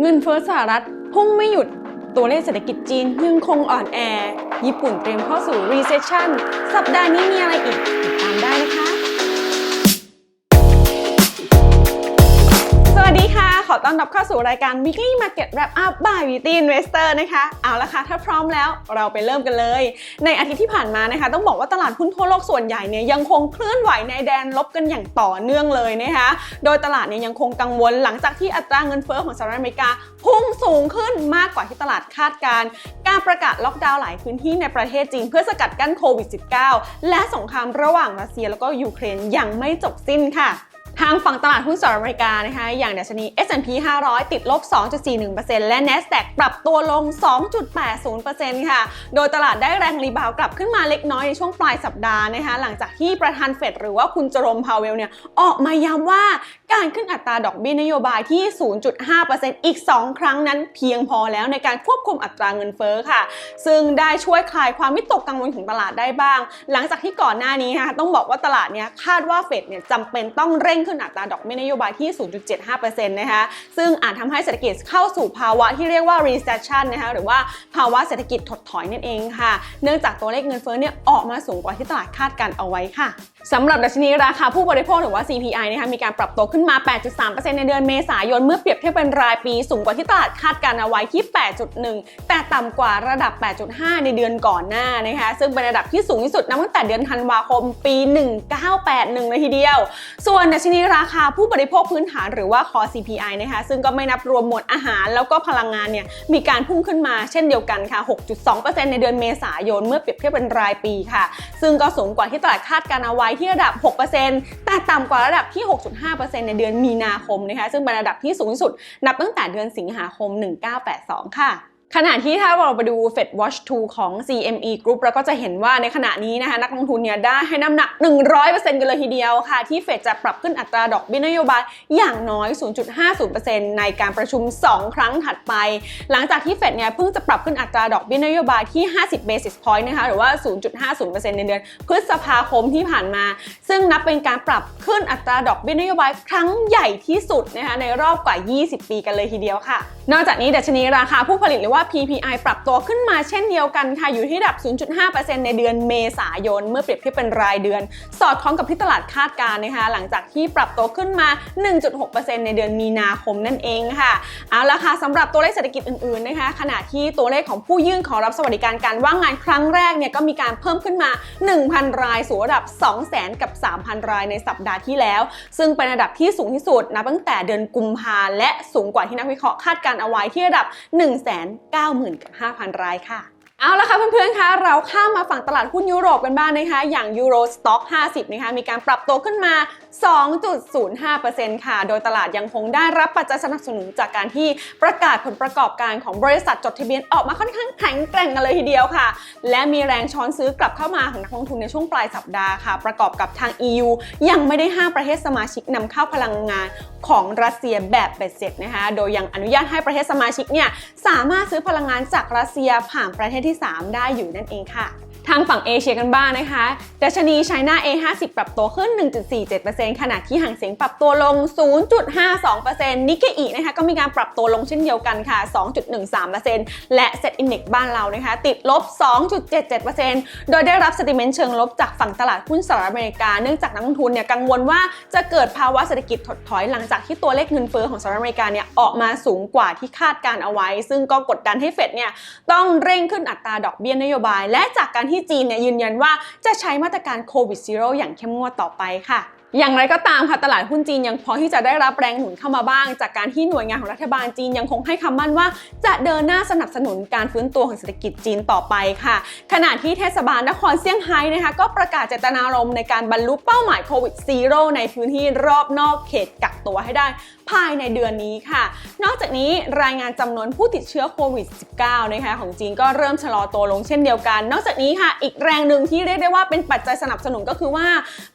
เงินเฟ้อสหรัฐพุ่งไม่หยุดตัวเลขเศรษฐกิจจีนยังคงอ่อนแอ ญี่ปุ่นเตรียมเข้าสู่ recession สัปดาห์นี้มีอะไรอีก ติดตามได้นะคะ อต้อนรับเข้าสู่รายการ Weekly Market Wrap Up by w e e k l Investor นะคะ เอาละค่ะ ถ้าพร้อมแล้วเราไปเริ่มกันเลย ในอาทิตย์ที่ผ่านมานะคะ ต้องบอกว่าตลาดหุ้นทั่วโลกส่วนใหญ่เนี่ยยังคงเคลื่อนไหวในแดนลบกันอย่างต่อเนื่องเลยนะคะ โดยตลาดเนี่ยยังคงกังวลหลังจากที่อัตราเงินเฟ้อของสหรัฐอเมริกาพุ่งสูงขึ้นมากกว่าที่ตลาดคาดการ การประกาศล็อกดาวน์หลายพื้นที่ในประเทศจีนเพื่อสกัดกั้นโควิด -19 และสงครามระหว่างรัสเซียแล้วก็ยูเครนยังไม่จบสิ้นค่ะ ทางฝั่งตลาดหุ้นสหรัฐอเมริกานะคะอย่างดัชนี S&P 500 ติดลบ 2.41%และ NASDAQ ปรับตัวลง 2.80%ค่ะ โดยตลาดได้แรงรีบาวกลับขึ้นมาเล็กน้อยในช่วงปลายสัปดาห์นะคะหลังจากที่ประธานเฟดหรือว่าคุณจอร์มพาวเวลเนี่ยออกมาย้ำว่าการขึ้นอัตราดอกเบี้ยนโยบายที่ 0.5%อีก 2 ครั้งนั้นเพียงพอแล้วในการควบคุมอัตราเงินเฟ้อค่ะ ซึ่งได้ช่วยคลายความวิตกกังวลของตลาดได้บ้าง หลังจากที่ก่อนหน้านี้นะคะต้องบอกว่าตลาดเนี่ยคาดว่าเฟดเนี่ยจำเป็นต้องเร่งขึ้นอัตราดอกเบี้ยนโยบายที่ 0.75%นะคะซึ่งอาจทำให้เศรษฐกิจเข้าสู่ภาวะที่เรียกว่า recession นะคะหรือว่าภาวะเศรษฐกิจถดถอยนั่นเองค่ะ เนื่องจากตัวเลขเงินเฟ้อเนี่ยออกมาสูงกว่าที่ตลาดคาดการเอาไว้ค่ะสำหรับดัชนีราคาผู้บริโภคหรือว่า CPI นะคะมีการปรับตัวขึ้นมา 8.3%ในเดือนเมษายน เมื่อเปรียบเทียบเป็นรายปี สูงกว่าที่ตลาดคาดการเอาไว้ที่ 8.1 แต่ต่ำกว่าระดับ 8.5 ในเดือนก่อนหน้านะคะซึ่งเป็นระดับที่สูงที่สุดนับตั้งแต่เดือนธันวาคมปี 1981เลยทีเดียว ส่วนดัชนีราคาผู้บริโภคพื้นฐานหรือว่า Core CPI นะคะซึ่งก็ไม่นับรวมหมวดอาหารแล้วก็พลังงานเนี่ยมีการพุ่งขึ้นมาเช่นเดียวกันค่ะ 6.2%ในเดือนเมษายนเมื่อเปรียบเทียบเป็นรายปีค่ะ ซึ่งก็สูงกว่าที่ตลาดคาดการเอาไว้ที่ระดับ 6%แต่ต่ำกว่าระดับที่ 6.5%ในเดือนมีนาคมนะคะซึ่งเป็นระดับที่สูงสุดนับตั้งแต่เดือนสิงหาคม 1982 ค่ะ ขณะที่ถ้าเราไปดู Fed Watch 2 ของ CME Group เราก็จะเห็นว่าในขณะนี้นะคะนักลงทุนเนี่ยได้ให้น้ำหนัก 100%กันเลยทีเดียวค่ะ ที่เฟดจะปรับขึ้นอัตราดอกเบี้ยนโยบายอย่างน้อย 0.50%ในการประชุม 2 ครั้งถัดไป หลังจากที่เฟดเนี่ยเพิ่งจะปรับขึ้นอัตราดอกเบี้ยนโยบายที่ 50 basis point นะคะหรือว่า 0.50%ในเดือนพฤษภาคมที่ผ่านมา ซึ่งนับเป็นการปรับขึ้นอัตราดอกเบี้ยนโยบายครั้งใหญ่ที่สุดนะคะในรอบกว่า 20 ปีกันเลยทีเดียวค่ะ นอกจากนี้ดัชนีราคาผู้ผลิตหรือว่า PPI ปรับตัวขึ้นมาเช่นเดียวกันค่ะ อยู่ที่ระดับ 0.5%ในเดือนเมษายน เมื่อเปรียบเทียบเป็นรายเดือน สอดคล้องกับที่ตลาดคาดการณ์นะคะ หลังจากที่ปรับตัวขึ้นมา 1.6%ในเดือนมีนาคมนั่นเองค่ะ เอาละค่ะสำหรับตัวเลขเศรษฐกิจอื่นๆนะคะ ขณะที่ตัวเลขของผู้ยื่นขอรับสวัสดิการการว่างงานครั้งแรกเนี่ยก็มีการเพิ่มขึ้นมา 1,000 รายสู่ระดับ 200,000 กับ 3,000 รายในสัปดาห์ที่แล้ว ซึ่งเป็นระดับที่สูงที่สุดนับตั้งแต่เดือนกุมภาและสูงกว่าที่นักวิเคราะห์คาดการเอาไว้ที่ระดับ 1 9 5,000 รายค่ะ เอาละค่ะเพื่อนๆ คะเราข้ามมาฝั่งตลาดหุ้นยุโรปกันบ้างนะคะ อย่างยูโรสต็อก 50 นะคะ มีการปรับตัวขึ้นมา 2.05%ค่ะ โดยตลาดยังคงได้รับปัจจัยสนับสนุนจากการที่ประกาศผลประกอบการของบริษัทจดทะเบียนออกมาค่อนข้างแข็งแกร่งกันเลยทีเดียวค่ะ และมีแรงช้อนซื้อกลับเข้ามาของนักลงทุนในช่วงปลายสัปดาห์ค่ะ ประกอบกับทาง EU ยังไม่ได้ห้ามประเทศสมาชิกนำเข้าพลังงานของรัสเซียแบบเบ็ดเสร็จนะคะ โดยยังอนุญาตให้ประเทศสมาชิกเนี่ยสามารถซื้อพลังงานจากรัสเซียผ่านประเทศที่ 3 ได้อยู่นั่นเองค่ะ ทางฝั่งเอเชียกันบ้างนะคะดัชนีไชน่า A50 ปรับตัวขึ้น 1.47%ขณะที่ห่างเสียงปรับตัวลง 0.52%นิกเกอีนะคะก็มีการปรับตัวลงเช่นเดียวกันค่ะ 2.13%และเซ็ตอินเด็กบ้านเรานะคะ ติดลบ 2.77%โดยได้รับสติเมนต์เชิงลบจากฝั่งตลาดหุ้นสหรัฐอเมริกา เนื่องจากนักลงทุนเนี่ยกังวลว่าจะเกิดภาวะเศรษฐกิจถดถอยหลังจากที่ตัวเลขเงินเฟ้อของสหรัฐอเมริกาเนี่ยออกมาสูงกว่าที่คาดการเอาไว้ ซึ่งก็กดดันให้เฟดเนี่ยต้องเร่งขึ้นอัตราดอกเบี้ยนโยบาย และจากการที่จีนเนี่ยยืนยันว่าจะใช้มาตรการโควิดซีโร่อย่างเข้มงวดต่อไปค่ะอย่างไรก็ตามค่ะตลาดหุ้นจีนยังพอที่จะได้รับแรงหนุนเข้ามาบ้าง จากการที่หน่วยงานของรัฐบาลจีนยังคงให้คำมั่นว่า จะเดินหน้าสนับสนุนการฟื้นตัวของเศรษฐกิจจีนต่อไปค่ะ ขณะที่เทศบาลนครเซี่ยงไฮ้นะคะก็ประกาศเจตนารมณ์ในการบรรลุเป้าหมายโควิดซีโร่ในพื้นที่รอบนอกเขตกักตัวให้ได้ ภายในเดือนนี้ค่ะ นอกจากนี้รายงานจำนวนผู้ติดเชื้อโควิด -19 นะคะของจีนก็เริ่มชะลอตัวลงเช่นเดียวกัน นอกจากนี้ค่ะ อีกแรงหนึ่งที่เรียกได้ว่าเป็นปัจจัยสนับสนุนก็คือว่า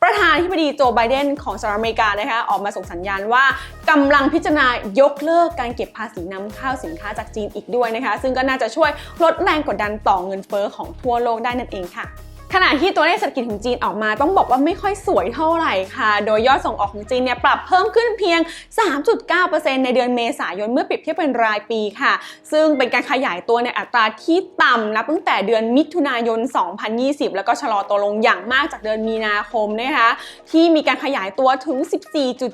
ประธานาธิบดีโจไบเดนของสหรัฐอเมริกานะคะออกมาส่งสัญญาณว่ากำลังพิจารณายกเลิกการเก็บภาษีนำเข้าสินค้าจากจีนอีกด้วยนะคะ ซึ่งก็น่าจะช่วยลดแรงกดดันต่อเงินเฟ้อของทั่วโลกได้นั่นเองค่ะ ขณะที่ตัวเลขเศรษฐกิจของจีนออกมาต้องบอกว่าไม่ค่อยสวยเท่าไหร่ค่ะ โดยยอดส่งออกของจีนเนี่ยปรับเพิ่มขึ้นเพียง 3.9%ในเดือนเมษายนเมื่อเปรียบเทียบเป็นรายปีค่ะ ซึ่งเป็นการขยายตัวในอัตราที่ต่ำนับตั้งแต่เดือนมิถุนายน 2020 แล้วก็ชะลอตัวลงอย่างมากจากเดือนมีนาคมนะคะที่มีการขยายตัวถึง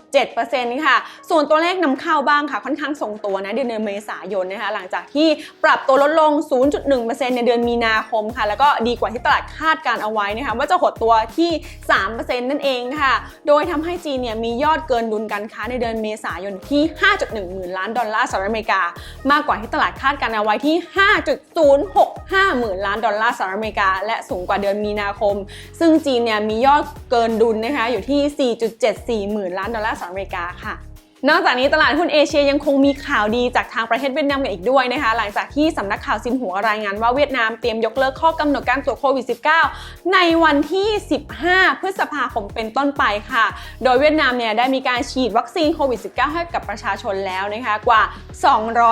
14.7%ค่ะ ส่วนตัวเลขนำเข้าบ้างค่ะ ค่อนข้างทรงตัวนะเดือนเมษายนนะคะหลังจากที่ปรับตัวลดลง 0.1%ในเดือนมีนาคมค่ะ แล้วก็ดีกว่าที่ตลาดคาดการเอาไว้นะคะว่าจะหดตัวที่ 3%นั่นเองค่ะ โดยทำให้จีนเนี่ยมียอดเกินดุลการค้าในเดือนเมษายนที่ 5.1 หมื่นล้านดอลลาร์สหรัฐอเมริกา มากกว่าที่ตลาดคาดการเอาไว้ที่ 5.065 หมื่นล้านดอลลาร์สหรัฐอเมริกา และสูงกว่าเดือนมีนาคม ซึ่งจีนเนี่ยมียอดเกินดุลนะคะอยู่ที่ 4.74 หมื่นล้านดอลลาร์สหรัฐอเมริกาค่ะ นอกจากนี้ตลาดหุ้นเอเชียยังคงมีข่าวดีจากทางประเทศเวียดนามกันอีกด้วยนะคะ หลังจากที่สำนักข่าวซินหัวรายงานว่าเวียดนามเตรียมยกเลิกข้อกำหนดการตรวจโควิด -19 ในวันที่ 15 พฤษภาคมเป็นต้นไปค่ะ โดยเวียดนามเนี่ยได้มีการฉีดวัคซีนโควิด -19 ให้กับประชาชนแล้วนะคะกว่า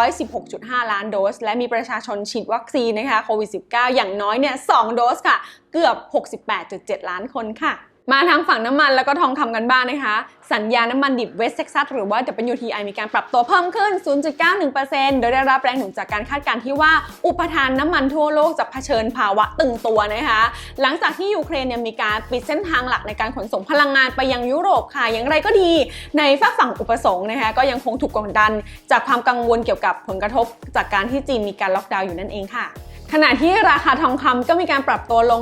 216.5 ล้านโดส และมีประชาชนฉีดวัคซีนนะคะโควิด -19 อย่างน้อยเนี่ย2โดสค่ะ เกือบ 68.7 ล้านคนค่ะ มาทางฝั่งน้ำมันแล้วก็ทองคำกันบ้างนะคะ สัญญาน้ำมันดิบเวสเท็กซัสหรือว่า WTI มีการปรับตัวเพิ่มขึ้น 0.91%โดยได้รับแรงหนุนจากการคาดการณ์ที่ว่าอุปทานน้ำมันทั่วโลกจะเผชิญภาวะตึงตัวนะคะ หลังจากที่ยูเครนเนี่ยมีการปิดเส้นทางหลักในการขนส่งพลังงานไปยังยุโรปค่ะ อย่างไรก็ดีในฝั่งฝั่งอุปสงค์นะคะก็ยังคงถูกกดดัน จากความกังวลเกี่ยวกับผลกระทบจากการที่จีนมีการล็อกดาวน์อยู่นั่นเองค่ะ ขณะที่ราคาทองคำก็มีการปรับตัวลง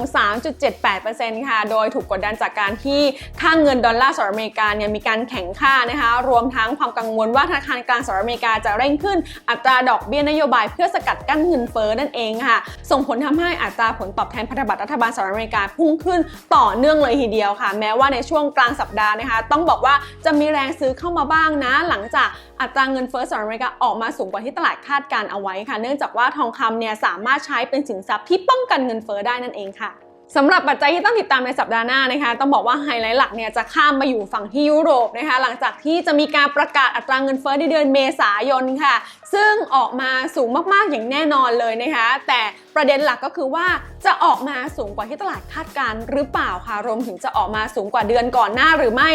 3.78%ค่ะ โดยถูกกดดันจากการที่ค่าเงินดอลลาร์สหรัฐอเมริกาเนี่ยมีการแข็งค่านะคะ รวมทั้งความกังวลว่าธนาคารกลางสหรัฐอเมริกาจะเร่งขึ้นอัตราดอกเบี้ยนโยบายเพื่อสกัดกั้นเงินเฟ้อนั่นเองค่ะ ส่งผลทำให้อัตราผลตอบแทนพันธบัตรรัฐบาลสหรัฐอเมริกาพุ่งขึ้นต่อเนื่องเลยทีเดียวค่ะ แม้ว่าในช่วงกลางสัปดาห์นะคะ ต้องบอกว่าจะมีแรงซื้อเข้ามาบ้างนะ หลังจากอัตราเงินเฟ้อสหรัฐอเมริกาออกมาสูงกว่าที่ตลาดคาดการเอาไว้ค่ะ เนื่องจากว่าทองคำเนี่ยสามารถใช้เป็นสินทรัพย์ที่ป้องกันเงินเฟ้อได้นั่นเองค่ะสำหรับปัจจัยที่ต้องติดตามในสัปดาห์หน้านะคะ ต้องบอกว่าไฮไลท์หลักเนี่ยจะข้ามมาอยู่ฝั่งที่ยุโรปนะคะ หลังจากที่จะมีการประกาศอัตราเงินเฟ้อในเดือนเมษายนค่ะ ซึ่งออกมาสูงมากๆอย่างแน่นอนเลยนะคะ แต่ประเด็นหลักก็คือว่าจะออกมาสูงกว่าที่ตลาดคาดการ์หรือเปล่าค่ะ รวมถึงจะออกมาสูงกว่าเดือนก่อนหน้าหรือไม่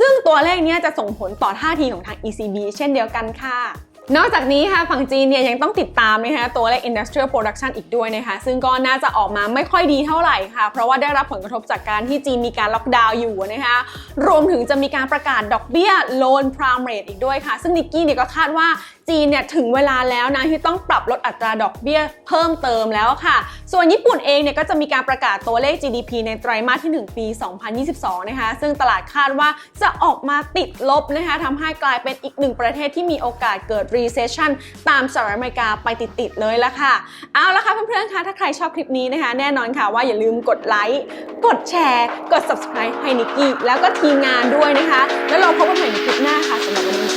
ซึ่งตัวเลขเนี้จะส่งผลต่อท่าทีของทาง ECB เช่นเดียวกันค่ะ นอกจากนี้ค่ะฝั่งจีนเนี่ยยังต้องติดตามนะคะตัวเลข industrial production อีกด้วยนะคะซึ่งก็น่าจะออกมาไม่ค่อยดีเท่าไหร่ค่ะ เพราะว่าได้รับผลกระทบจากการที่จีนมีการล็อกดาวน์อยู่นะคะรวมถึงจะมีการประกาศดอกเบี้ย loan prime rate อีกด้วยค่ะ ซึ่งนิกกี้เนี่ยก็คาดว่าจีนเนี่ยถึงเวลาแล้วนะที่ต้องปรับลดอัตราดอกเบี้ยเพิ่มเติมแล้วค่ะ ส่วนญี่ปุ่นเองเนี่ยก็จะมีการประกาศตัวเลข GDP ในไตรมาสที่ 1 ปี 2022 นะคะ ซึ่งตลาดคาดว่าจะออกมาติดลบนะคะทำให้กลายเป็นอีกหนึ่งประเทศที่มีโอกาสเกิด recession ตามสหรัฐอเมริกาไปติดๆเลยละค่ะ เอาละค่ะเพื่อนๆคะถ้าใครชอบคลิปนี้นะคะ แน่นอนค่ะว่าอย่าลืมกดไลค์กดแชร์ กด subscribe ให้นิกกี้แล้วก็ทีมงานด้วยนะคะ แล้วเราพบกันใหม่ในคลิปหน้าค่ะสำหรับวันนี้